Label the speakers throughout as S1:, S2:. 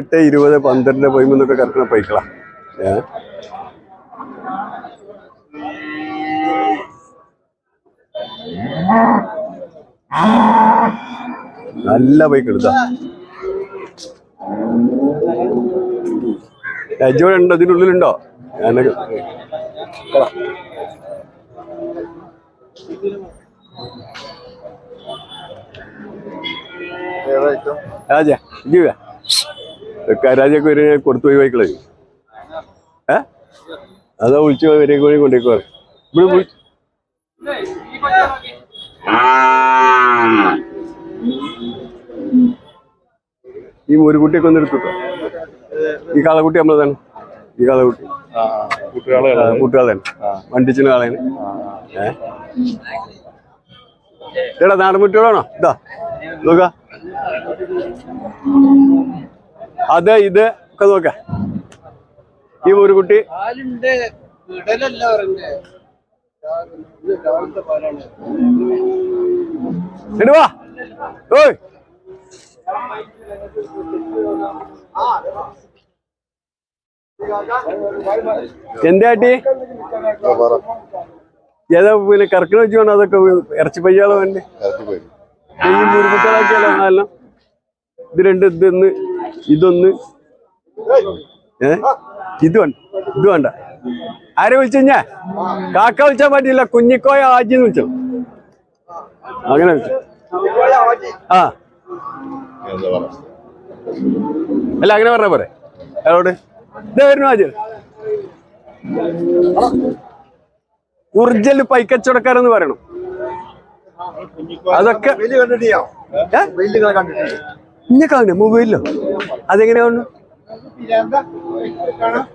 S1: പതിനെട്ട് ഇരുപത് പന്ത്രണ്ട് പതിമൂന്നൊക്കെ കറക്കണ പൈക്കളാ ഏ? നല്ല ബൈക്ക് എടുത്താ. അജോടെ ഉണ്ടോ? ഇതിനുള്ളിലുണ്ടോ ഞാനൊക്കെ രാജ ജീവ രാജയൊക്കെ ഒരു കൊടുത്തു പോയി ബൈക്കളെ ഏ? അതാ വിളിച്ചു വരെ കൂടി കൊണ്ടേക്കോ ഇവിടെ വിളിച്ചു ഈ ഒരു കുട്ടിയൊക്കെ ഒന്ന് എടുത്തുട്ടോ ഈ കാളക്കുട്ടി നമ്മളതാണ്. ഈ കാളക്കുട്ടി.
S2: കുട്ടികളെ
S1: കുട്ടികളാണ് വണ്ടിച്ചിന് കാളയാണ് ഏ? എടാ നാടൻ കുട്ടികളാണോ? ഇതാ നോക്ക. അത് ഇത് ഒക്കെ നോക്ക. ഈ ഒരു കുട്ടി. ഇടുവാ ഓയ്. എന്താട്ടി ഏതാ പിന്നെ കറക്കിന് വെച്ച് വേണം അതൊക്കെ ഇറച്ചി പയ്യാളോ വേണ്ടേ ഈ മുരുമുട്ടകളാക്കിയാലോ എല്ലാം ഇത് രണ്ട് ഇതൊന്ന് ഇതൊന്ന് ഏ? ഇത് വേണ്ട ഇത് വേണ്ട. ആരെ വിളിച്ചാ കാക്ക വിളിച്ചാൽ പറ്റില്ല കുഞ്ഞിക്കോയ ആജിന്ന് വിളിച്ചു. അങ്ങനെ വിളിച്ചു. ആ. അല്ല അങ്ങനെ പറഞ്ഞ പോരെ. അയാളോട് ഇതാ വരുന്നു ആജി. ഊർജൽ പൈക്കച്ചവടക്കാരെന്ന് പറയണം. അതൊക്കെ? ഇന്നെ മൂവിയിലോ മൊബൈലിലോ അതെങ്ങനെയാ കാണുന്നു?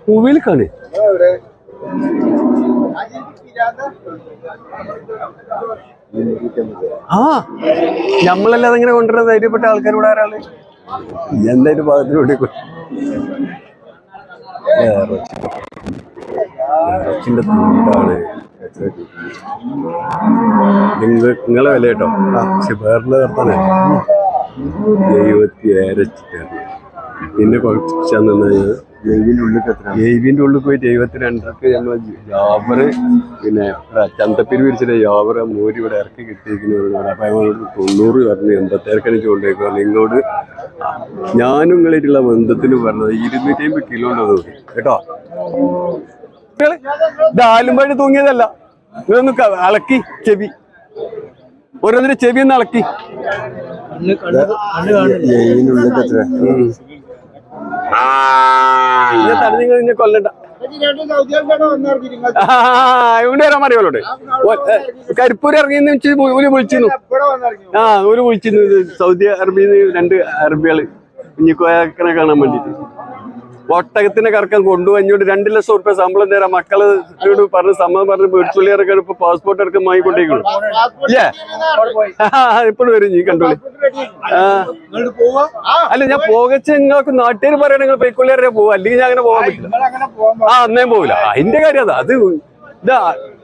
S1: മൊബൈലിൽ കാണേ ആ നമ്മളല്ലേ അതെങ്ങനെ കൊണ്ടുവരുന്ന? ധൈര്യപ്പെട്ട ആൾക്കാരോട് ആരാൾ എന്തായാലും ഭാഗത്തിലൂടെ തുണ്ടാണ്. നിങ്ങൾ നിങ്ങളെ വില കേട്ടോ പക്ഷെ വേറെ നിർത്താനേ എഴുപത്തി ഏരച്ചിട്ടായിരുന്നു പിന്നെ കുറച്ച് എഴുവിന്റെ ഉള്ളിൽ എഴുവിന്റെ ഉള്ളിൽ പോയിട്ട് എഴുപത്തിരണ്ടരക്ക് ഞങ്ങൾ ജാബറ് പിന്നെ ചന്തപ്പിരി വിരിച്ചിട്ട് ജാബറ് മൂരി ഇവിടെ ഇറക്കി കിട്ടിയിരിക്കുന്നത് അപ്പം ഞങ്ങളോട് തൊണ്ണൂറ് പറഞ്ഞു എൺപത്തേരക്കണി കൊണ്ടേക്കോ നിങ്ങളോട് ഞാനും നിങ്ങളായിട്ടുള്ള ബന്ധത്തിന് പറഞ്ഞത് ഇരുന്നൂറ്റി അമ്പത് കിലോ ഉണ്ടോ കേട്ടോ? ഇത് ആലുംപാടി തൂങ്ങിയതല്ല. ഇതൊന്ന് അളക്കി ചെവി. ഓരോന്നിന്റെ ചെവി ഒന്ന് ഇന്നെ തടഞ്ഞ് ഇന്നെ കൊല്ലണ്ട. ഇവിടെ വരാൻ കരിപ്പൂർ ഇറങ്ങി ഒരു വിളിച്ചിരുന്നു. ആ ഒരു വിളിച്ചിരുന്നു സൗദി അറേബ്യയിൽ രണ്ട് അറബികൾ കുഞ്ഞിക്കോയക്കനെ കാണാൻ വേണ്ടിട്ട്. ഒട്ടകത്തിനെ കറക്കം കൊണ്ടുപോയി. രണ്ട് ലക്ഷം റുപ്യ ശമ്പളം തരാം മക്കൾ പറഞ്ഞ് സമ്മതം പറഞ്ഞ് വീട്ടുപള്ളിയാറൊക്കെ ഇപ്പൊ പാസ്പോർട്ട് എടുക്കാൻ വാങ്ങിക്കൊണ്ടേക്കുള്ളൂ ഇല്ലേ? ഇപ്പോഴും വരും നീ കണ്ടോളി. അല്ല ഞാൻ പോകച്ച് നിങ്ങൾക്ക് നാട്ടുകാർ പറയണ നിങ്ങൾ പൈക്കൊള്ളിയാറെ പോവാ. അല്ലെങ്കിൽ ഞാൻ അങ്ങനെ പോകാൻ പറ്റില്ല. ആ അന്നേം പോവില്ല. അതിന്റെ കാര്യം അതാ. അത് ഇതാ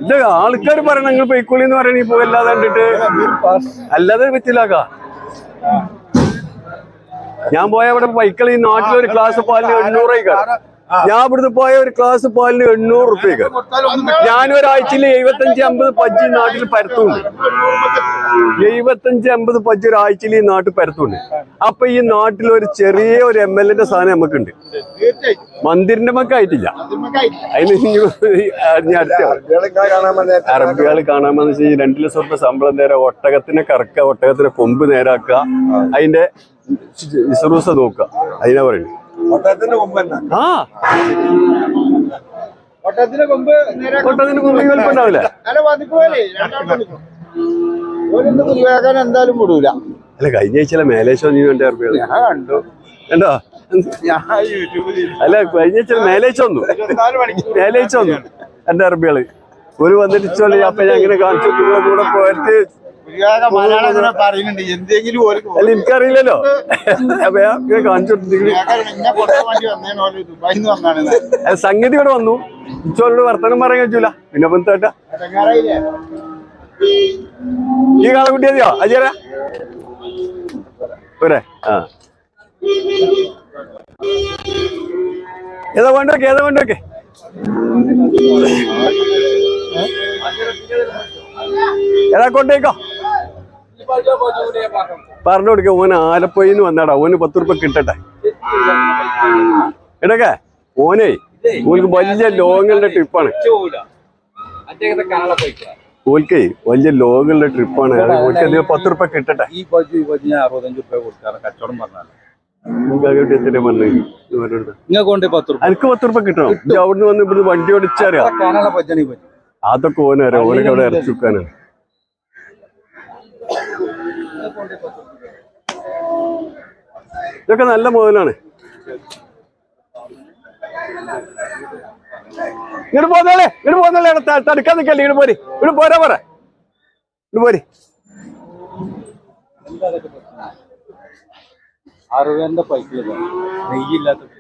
S1: ഇത് ആൾക്കാർ പറയണ നിങ്ങൾ പൈക്കൊള്ളി എന്ന് പറയണ പോവല്ലാതെ കണ്ടിട്ട് അല്ലാതെ പറ്റില്ലാക്കാ ഞാൻ പോയ അവിടെ പൈക്കളി ഈ ഒരു ഗ്ലാസ് പാലിന് എണ്ണൂറേക്കാണ് ഞാൻ ഇവിടുന്ന് പോയ ഒരു ക്ലാസ് പാലിന് എണ്ണൂറ് റുപ്യക്ക്. ഞാൻ ഒരാഴ്ചയിൽ എഴുപത്തഞ്ച് അമ്പത് പജ്ജി നാട്ടിൽ പരത്തുണ്ട് എഴുപത്തഞ്ച് അമ്പത് പജ്ജി ഒരാഴ്ചയിൽ ഈ നാട്ടിൽ പരത്തുണ്ട് അപ്പൊ ഈ നാട്ടിൽ ഒരു ചെറിയ ഒരു എം എൽ എന്റെ സാധനം നമുക്കുണ്ട്. മന്ദിരിന്റെ മക്ക ആയിട്ടില്ല. അതിന് അറബികൾ കാണാമെന്ന് വെച്ച് കഴിഞ്ഞാൽ രണ്ടു ലക്ഷം റുപ്യ ശമ്പളം നേരെ ഒട്ടകത്തിനെ കറക്കുക ഒട്ടകത്തിനെ കൊമ്പ് നേരാക്കുക. അതിന്റെ ഇസറൂസ നോക്കുക. അതിനാ പറയുന്നത്. ആ.
S3: ഒട്ടത്തിന് കൊമ്പ് നേരെ
S1: ഒട്ടകത്തിന് കൊമ്പ് വലിപ്പുണ്ടാവില്ല
S3: അല്ല എന്തായാലും വിടൂല.
S1: കഴിഞ്ഞ ആഴ്ച മേലേശ്വരം നീ
S3: ഞാൻ കണ്ടു.
S1: കണ്ടോ? അല്ല കഴിഞ്ഞ ആഴ്ച മേലേച്ച വന്നു?
S3: ഇരുപത്തിനാല് മണിക്കൂർ
S1: മേലേച്ച വന്നു. എന്റെ അറബികൾ ഒരു വന്നിട്ട് അപ്പൊ ഞാൻ ഇങ്ങനെ കാണിച്ചു കൂടെ പോയിട്ട് അല്ല എനിക്കറിയില്ലല്ലോ. കാണിച്ചു സംഗതി ഇവിടെ വന്നു. ഇച്ചോളോട് വർത്തനം പറയാൻ കഴിയൂല പിന്നെ
S3: ഇടങ്ങാറായില്ലേ?
S1: ഈ കാളക്കുട്ടി മതിയോ അജയര ഒരേ ആ. ഏതാ വേണ്ടോക്കെ ഏതാ വേണ്ടോക്കെ ഏതാ കൊണ്ടേക്കോ പറഞ്ഞു. കൊടുക്ക ഓന് നിന്ന് വന്നാടാ. ഓന് പത്ത് റുപ്യ കിട്ടട്ടെ. എടക്ക ഓനെ ഓൽക്ക് വലിയ ലോങ്ങുള്ള ട്രിപ്പാണ്. ഓൽക്കേ വലിയ ലോങ്ങുള്ള ട്രിപ്പാണ്. ഓൽക്ക് പത്ത് റുപ്യ കിട്ടട്ടെ.
S2: ഈ അറുപത്തഞ്ച് റുപ്യ കൊടുക്കാറ് കച്ചവടം കൊണ്ട്
S1: എനിക്ക് പത്ത് റുപ്യ കിട്ടണം. അവിടുന്ന് വന്ന് ഇവിടുന്ന് വണ്ടി ഓടിച്ചറിയാം? അതൊക്കെ ഓനറിയാം ഓനൊക്കെ അവിടെ ഇറച്ചി വെക്കാനാണ് ഇതൊക്കെ നല്ല മുതലാണ്. ഇങ്ങോട്ട് പോന്നോളെ ഇങ്ങോട്ട് പോന്നോളെ തടുക്കാൻ നിൽക്കല്ലേ ഇങ്ങോട്ട് പോരി ഇവിടെ പോരാ പറ. ഇങ്ങോട്ട് പോരി.
S2: അറുപതിന്റെ പൈക്കിൽ നെയ്യില്ലാത്ത പൈക്ക്.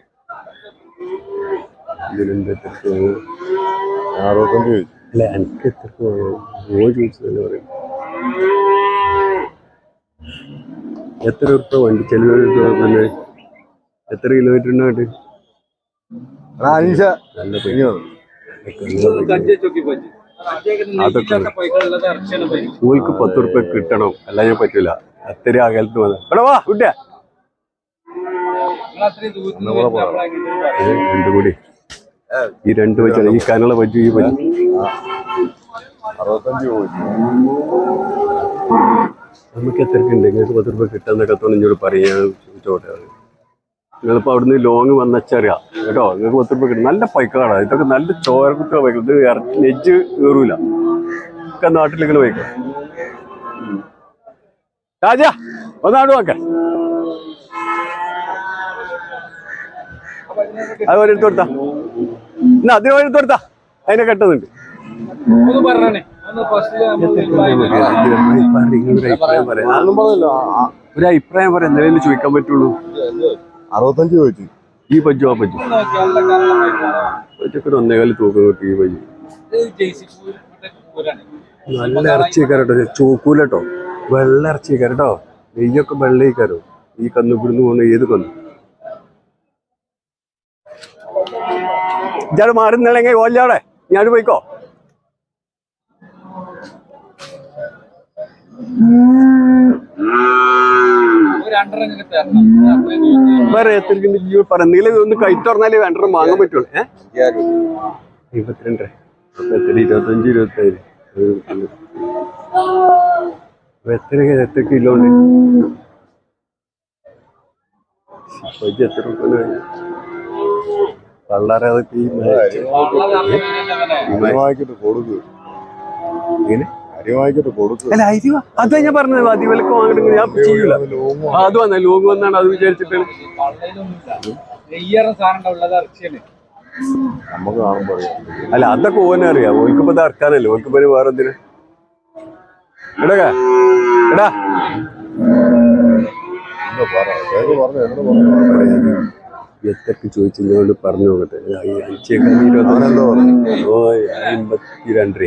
S1: അറുപത്തഞ്ച് അല്ല എനിക്ക് എത്ര ചോദിച്ചതല്ലേ പറയും എത്ര ഉറുപ്പ വണ്ടി ചെലവ് എത്ര കിലോമീറ്റർ ഉണ്ടായിട്ട് നല്ല. ഓൾക്ക് പത്ത് ഉറുപ്പ കിട്ടണം. അല്ല ഞാൻ പറ്റൂല. അത്ര അകലത്ത് വന്ന. എടാ വാ കുട്ടിയാ രണ്ടും കൂടി. ഈ രണ്ട് വെച്ചാണ് ഈ കനള പറ്റു ഈ പറ്റു നമുക്ക് എത്രക്ക് ഉണ്ട്? നിങ്ങൾക്ക് പത്ത് രൂപ കിട്ടാന്നൊക്കെ തോന്നിഞ്ഞോട് പറയാൻ ചോട്ടെ നിങ്ങളിപ്പോ അവിടുന്ന് ലോങ് വന്നച്ചറിയാം. കേട്ടോ? നിങ്ങൾക്ക് പത്ത് രൂപ കിട്ടും. നല്ല പൈക്കാടാ. ഇതൊക്കെ നല്ല ചോരക്കുട്ടിയുള്ള പൈക്ക. ഇത് ഇറച്ചി നെജ്ജ് കയറൂല ഒക്കെ നാട്ടിലിങ്ങനെ പൈക്ക. രാജ ഒന്നാട് നോക്ക അത് ഒരെടുത്ത് കൊടുത്താ. എന്നാ അതിന് ഒരെടുത്ത് കൊടുത്താ. അതിനെ കെട്ടുന്നുണ്ട്. ഒരു അഭിപ്രായം പറയാം. എന്തെങ്കിലും ചോദിക്കാൻ പറ്റുള്ളൂ.
S4: അറുപത്തഞ്ച് ചോദിച്ചു.
S1: ഈ പറ്റു ആ
S2: പൈക്കാണ്.
S1: പറ്റൊക്കെ ഒന്നേകാൽ തൂക്കം കിട്ടി ഈ
S2: പൂരാണ്.
S1: നല്ല ഇറച്ചിക്കാരട്ടോ ചോക്കൂലട്ടോ. വെള്ള ഇറച്ചിക്കാരട്ടോ നെയ്യൊക്കെ വെള്ളയിക്കാരോ. ഈ കന്നു ഇവിടുന്ന് പോകുന്ന ഏത് കന്നു? ഇയാൾ മാറുന്നില്ലെങ്കിൽ ഓല്ലാടെ ഞാൻ പോയിക്കോ? ഒന്ന് കൈ തുറന്നാലേ രണ്ടെണ്ണം വാങ്ങാൻ പറ്റുള്ളൂ ഏഹ് ഇരുപത്തിരണ്ട് ഇരുപത്തഞ്ച് ഇരുപത്തേഴ്. എത്ര എത്ര കിലോ ഉണ്ട്? എത്ര വളരെ അതൊക്കെ
S4: കൊടുക്ക്.
S1: ഇങ്ങനെ? അല്ല അതാ ഞാൻ പറഞ്ഞത്. അതിവിലക്ക് വാങ്ങണമെങ്കിൽ ഞാൻ ചെയ്യൂല. അത് വന്ന ലോങ് വന്നാണ് അത്
S2: വിചാരിച്ചിട്ട്.
S4: നമുക്ക് കാണുമ്പോ
S1: അല്ല അതൊക്കെ ഓനെ അറിയാം. ഓൽക്കിപ്പോ ഇത് ഓൽക്കിപ്പോ വേറെ എന്തിനാ? എടാ എടാ. എത്രക്ക് ചോദിച്ചു പറഞ്ഞു നോക്കട്ടെ. അഞ്ചേക്കാൾ ഇരുപത്തി ഓ അമ്പത്തിരണ്ട്